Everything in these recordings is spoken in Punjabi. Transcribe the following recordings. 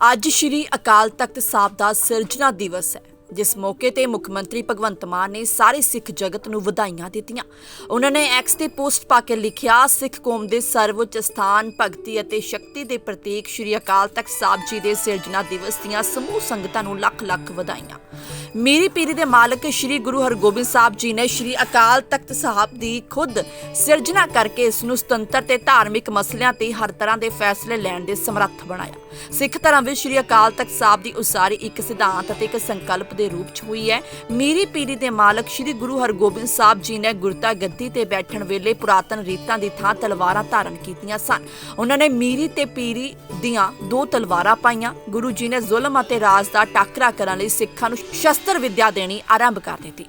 ਅੱਜ ਸ਼੍ਰੀ ਅਕਾਲ ਤਖਤ ਸਾਹਿਬ ਦਾ ਸਿਰਜਣਾ ਦਿਵਸ ਹੈ। ਜਿਸ ਮੌਕੇ ਤੇ ਮੁੱਖ ਮੰਤਰੀ ਭਗਵੰਤ ਮਾਨ ਨੇ ਸਾਰੇ ਸਿੱਖ ਜਗਤ ਨੂੰ ਵਧਾਈਆਂ ਦਿੱਤੀਆਂ। ਉਹਨਾਂ ਨੇ ਐਕਸ ਤੇ ਪੋਸਟ ਪਾ ਕੇ ਲਿਖਿਆ, ਸਿੱਖ ਕੌਮ ਦੇ ਸਰਵਉੱਚ ਸਥਾਨ, ਭਗਤੀ ਅਤੇ ਸ਼ਕਤੀ ਦੇ ਪ੍ਰਤੀਕ ਸ਼੍ਰੀ ਅਕਾਲ ਤਖਤ ਸਾਹਿਬ ਜੀ ਦੇ ਸਿਰਜਣਾ ਦਿਵਸ ਦੀਆਂ ਸਮੂਹ ਸੰਗਤਾਂ ਨੂੰ ਲੱਖ ਲੱਖ ਵਧਾਈਆਂ। ਮੇਰੀ ਪੀਰੀ ਦੇ ਮਾਲਕ ਸ਼੍ਰੀ ਗੁਰੂ ਹਰਗੋਬਿੰਦ ਸਾਹਿਬ ਜੀ ਨੇ ਸ਼੍ਰੀ ਅਕਾਲ ਤਖਤ ਸਾਹਿਬ ਦੀ ਖੁਦ ਸਿਰਜਣਾ ਕਰਕੇ ਇਸ ਨੂੰ ਸੁਤੰਤਰ ਤੇ ਧਾਰਮਿਕ ਮਸਲਿਆਂ ਤੇ ਹਰ ਤਰ੍ਹਾਂ ਦੇ ਫੈਸਲੇ ਲੈਣ ਦੇ ਸਮਰੱਥ ਬਣਾਇਆ। ਸਿੱਖ ਧਰਮ ਵਿੱਚ ਸ਼੍ਰੀ ਅਕਾਲ ਤਖਤ ਸਾਹਿਬ ਦੀ ਉਸਾਰੀ ਇੱਕ ਸਿਧਾਂਤ ਅਤੇ ਇੱਕ ਸੰਕਲਪ ਦੇ ਰੂਪ 'ਚ ਹੋਈ ਹੈ। ਮੇਰੀ ਪੀਰੀ ਦੇ ਮਾਲਕ ਸ਼੍ਰੀ ਗੁਰੂ ਹਰਗੋਬਿੰਦ ਸਾਹਿਬ ਜੀ ਨੇ ਗੁਰਤਾ ਗੱਦੀ ਤੇ ਬੈਠਣ ਵੇਲੇ ਪੁਰਾਤਨ ਰੀਤਾਂ ਦੀ ਥਾਂ ਤਲਵਾਰਾਂ ਧਾਰਨ ਕੀਤੀਆਂ ਸਨ। ਉਹਨਾਂ ਨੇ ਮੀਰੀ ਤੇ ਪੀਰੀ ਦੀਆਂ ਦੋ ਤਲਵਾਰਾਂ ਪਾਈਆਂ। ਗੁਰੂ ਜੀ ਨੇ ਜ਼ੁਲਮ ਅਤੇ ਰਾਜ ਦਾ ਟਾਕਰਾ ਕਰਨ ਲਈ ਸਿੱਖਾਂ ਨੂੰ ਸ਼ਸਤਰ ਵਿੱਦਿਆ ਦੇਣੀ ਆਰੰਭ ਕਰ ਦਿੱਤੀ।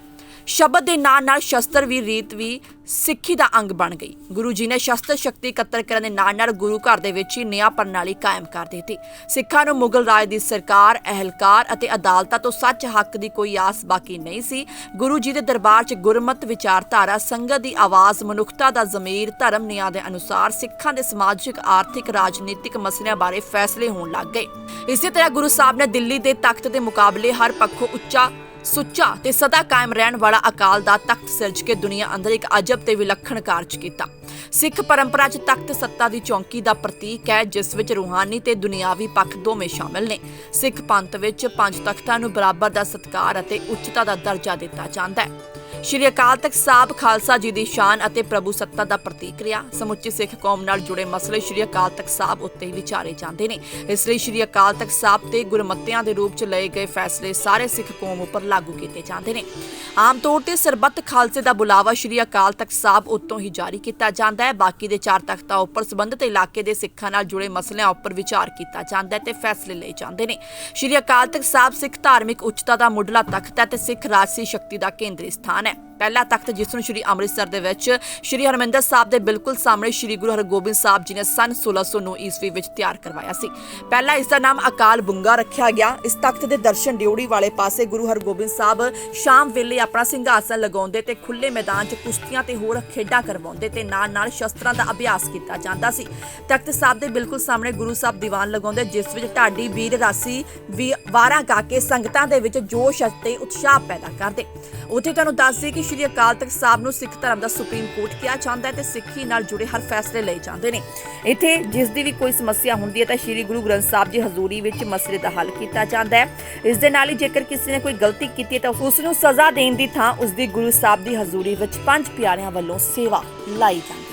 ਸ਼ਬਦ ਦੇ ਨਾਲ ਨਾਲ ਸ਼ਸਤਰ ਵੀ, ਰੀਤ ਵੀ ਸਿੱਖੀ ਦਾ ਅੰਗ ਬਣ ਗਈ। ਗੁਰੂ ਜੀ ਨੇ ਸ਼ਸਤਰ ਸ਼ਕਤੀ ਇਕੱਤਰ ਕਰਨ ਦੇ ਨਾਲ ਨਾਲ ਗੁਰੂ ਘਰ ਦੇ ਵਿੱਚ ਹੀ ਨਿਆਂ ਪ੍ਰਣਾਲੀ ਕਾਇਮ ਕਰ ਦਿੱਤੀ। ਸਿੱਖਾਂ ਨੂੰ ਮੁਗਲ ਰਾਜ ਦੀ ਸਰਕਾਰ, ਅਹਲਕਾਰ ਅਤੇ ਅਦਾਲਤਾਂ ਤੋਂ ਸੱਚ ਹੱਕ ਦੀ ਕੋਈ ਆਸ ਬਾਕੀ ਨਹੀਂ ਸੀ। ਗੁਰੂ ਜੀ ਦੇ ਦਰਬਾਰ 'ਚ ਗੁਰਮਤ ਵਿਚਾਰਧਾਰਾ, ਸੰਗਤ ਦੀ ਆਵਾਜ਼, ਮਨੁੱਖਤਾ ਦਾ ਜ਼ਮੀਰ, ਧਰਮ ਨਿਆਂ ਦੇ ਅਨੁਸਾਰ ਸਿੱਖਾਂ ਦੇ ਸਮਾਜਿਕ, ਆਰਥਿਕ, ਰਾਜਨੀਤਿਕ ਮਸਲਿਆਂ ਬਾਰੇ ਫੈਸਲੇ ਹੋਣ ਲੱਗ ਗਏ। ਇਸੇ ਤਰ੍ਹਾਂ ਗੁਰੂ ਸਾਹਿਬ ਨੇ ਦਿੱਲੀ ਦੇ ਤਖਤ ਦੇ ਮੁਕਾਬਲੇ ਹਰ ਪੱਖੋਂ ਉੱਚਾ ਸੁੱਚਾ ਤੇ ਸਦਾ ਕਾਇਮ ਰਹਿਣ ਵਾਲਾ ਅਕਾਲ ਦਾ ਤਖਤ ਸਿਰਜ ਕੇ ਦੁਨੀਆ ਅੰਦਰ ਇੱਕ ਅਜਬ ਤੇ ਵਿਲੱਖਣ ਕਾਰਜ ਕੀਤਾ। ਸਿੱਖ ਪਰੰਪਰਾ 'ਚ ਤਖਤ ਸੱਤਾ ਦੀ ਚੌਂਕੀ ਦਾ ਪ੍ਰਤੀਕ ਹੈ, ਜਿਸ ਵਿੱਚ ਰੂਹਾਨੀ ਤੇ ਦੁਨਿਆਵੀ ਪੱਖ ਦੋਵੇਂ ਸ਼ਾਮਲ ਨੇ। ਸਿੱਖ ਪੰਥ ਵਿੱਚ ਪੰਜ ਤਖਤਾਂ ਨੂੰ ਬਰਾਬਰ ਦਾ ਸਤਿਕਾਰ ਅਤੇ ਉੱਚਤਾ ਦਾ ਦਰਜਾ ਦਿੱਤਾ ਜਾਂਦਾ ਹੈ। ਸ਼੍ਰੀ ਅਕਾਲ ਤਖਤ ਸਾਹਿਬ ਖਾਲਸਾ ਜੀ ਦੀ ਸ਼ਾਨ ਅਤੇ ਪ੍ਰਭੂ ਸੱਤਾ ਦਾ ਪ੍ਰਤੀਕ ਰਿਹਾ ਸਮੁੱਚੀ ਸਿੱਖ ਕੌਮ ਨਾਲ ਜੁੜੇ ਮਸਲੇ ਸ਼੍ਰੀ ਅਕਾਲ ਤਖਤ ਸਾਹਿਬ ਉੱਤੇ ਹੀ ਵਿਚਾਰੇ ਜਾਂਦੇ ਨੇ। ਇਸ ਲਈ ਸ਼੍ਰੀ ਅਕਾਲ ਤਖਤ ਸਾਹਿਬ ਤੇ ਗੁਰਮਤਿਆਂ ਦੇ ਰੂਪ 'ਚ ਲਏ ਗਏ ਫੈਸਲੇ ਸਾਰੇ ਸਿੱਖ ਕੌਮ ਉੱਪਰ ਲਾਗੂ ਕੀਤੇ ਜਾਂਦੇ ਨੇ। ਆਮ ਤੌਰ ਤੇ ਸਰਬੱਤ ਖਾਲਸੇ ਦਾ ਬੁਲਾਵਾ ਸ਼੍ਰੀ ਅਕਾਲ ਤਖਤ ਸਾਹਿਬ ਉੱਤੋਂ ਹੀ ਜਾਰੀ ਕੀਤਾ ਜਾਂਦਾ ਹੈ। ਬਾਕੀ ਦੇ ਚਾਰ ਤਖਤਾਂ ਉੱਪਰ ਸਬੰਧਤ ਇਲਾਕੇ ਦੇ ਸਿੱਖਾਂ ਨਾਲ ਜੁੜੇ ਮਸਲਿਆਂ ਉੱਪਰ ਵਿਚਾਰ ਕੀਤਾ ਜਾਂਦਾ ਹੈ ਤੇ ਫੈਸਲੇ ਲਏ ਜਾਂਦੇ ਨੇ। ਸ਼੍ਰੀ ਅਕਾਲ ਤਖਤ ਸਾਹਿਬ ਸਿੱਖ ਧਾਰਮਿਕ ਉੱਚਤਾ ਦਾ ਮੁੱਢਲਾ ਤਖਤ ਹੈ ਤੇ ਸਿੱਖ ਰਾਜਸੀ ਸ਼ਕਤੀ ਦਾ ਕੇਂਦਰੀ ਸਥਾਨ ਹੈ। 目 ਪਹਿਲਾ ਤਖਤ ਜਿਸ ਨੂੰ ਸ਼੍ਰੀ ਅੰਮ੍ਰਿਤਸਰ ਦੇ ਵਿੱਚ ਸ਼੍ਰੀ ਹਰਮਿੰਦਰ ਸਾਹਿਬ ਦੇ ਬਿਲਕੁਲ ਸਾਹਮਣੇ ਸ਼੍ਰੀ ਗੁਰੂ ਹਰਗੋਬਿੰਦ ਸਾਹਿਬ ਜੀ ਨੇ ਸਨ 1609 ਈਸਵੀ ਵਿੱਚ ਤਿਆਰ ਕਰਵਾਇਆ ਸੀ। ਪਹਿਲਾ ਇਸ ਦਾ ਨਾਮ ਅਕਾਲ ਬੁੰਗਾ ਰੱਖਿਆ ਗਿਆ। ਇਸ ਤਖਤ ਦੇ ਦਰਸ਼ਨ ਡਿਉੜੀ ਵਾਲੇ ਪਾਸੇ ਗੁਰੂ ਹਰਗੋਬਿੰਦ ਸਾਹਿਬ ਸ਼ਾਮ ਵੇਲੇ ਆਪਣਾ ਸਿੰਘਾਸਨ ਲਗਾਉਂਦੇ ਤੇ ਖੁੱਲੇ ਮੈਦਾਨ 'ਚ ਕੁਸ਼ਤੀਆਂ ਤੇ ਹੋਰ ਖੇਡਾਂ ਕਰਵਾਉਂਦੇ ਤੇ ਨਾਲ ਨਾਲ ਸ਼ਸਤਰਾਂ ਦਾ ਅਭਿਆਸ ਕੀਤਾ ਜਾਂਦਾ ਸੀ। ਤਖਤ ਸਾਹਿਬ ਦੇ ਬਿਲਕੁਲ ਸਾਹਮਣੇ ਗੁਰੂ ਸਾਹਿਬ ਦੀਵਾਨ ਲਗਾਉਂਦੇ, ਜਿਸ ਵਿੱਚ ਢਾਡੀ ਵੀਰ ਰਾਸੀ ਵੀ ਵਾਰਾਂ ਗਾ ਕੇ ਸੰਗਤਾਂ ਦੇ ਵਿੱਚ ਜੋਸ਼ ਅਤੇ ਉਤਸ਼ਾਹ ਪੈਦਾ ਕਰਦੇ। ਉੱਥੇ ਤੁਹਾਨੂੰ ਦੱਸ ਦਈਏ ਕਿ ਸ਼੍ਰੀ ਅਕਾਲ ਤਖਤ ਸਾਹਿਬ ਨੂੰ ਸਿੱਖ ਧਰਮ ਦਾ ਸੁਪਰੀਮ ਕੋਰਟ ਕਿਹਾ ਜਾਂਦਾ ਹੈ ਤੇ ਸਿੱਖੀ ਨਾਲ ਜੁੜੇ ਹਰ ਫੈਸਲੇ ਲਏ ਜਾਂਦੇ ਨੇ। ਇੱਥੇ ਜਿਸ ਦੀ ਵੀ ਕੋਈ ਸਮੱਸਿਆ ਹੁੰਦੀ ਹੈ ਤਾਂ ਸ਼੍ਰੀ ਗੁਰੂ ਗ੍ਰੰਥ ਸਾਹਿਬ ਜੀ ਹਜ਼ੂਰੀ ਵਿੱਚ ਮਸਲੇ ਦਾ ਹੱਲ ਕੀਤਾ ਜਾਂਦਾ ਹੈ। ਇਸ ਦੇ ਨਾਲ ਹੀ ਜੇਕਰ ਕਿਸੇ ਨੇ ਕੋਈ ਗਲਤੀ ਕੀਤੀ ਹੈ ਤਾਂ ਉਸ ਨੂੰ ਸਜ਼ਾ ਦੇਣ ਦੀ ਥਾਂ ਉਸ ਦੀ ਗੁਰੂ ਸਾਹਿਬ ਦੀ ਹਜ਼ੂਰੀ ਵਿੱਚ ਪੰਜ ਪਿਆਰਿਆਂ ਵੱਲੋਂ ਸੇਵਾ ਲਾਈ ਜਾਂਦੀ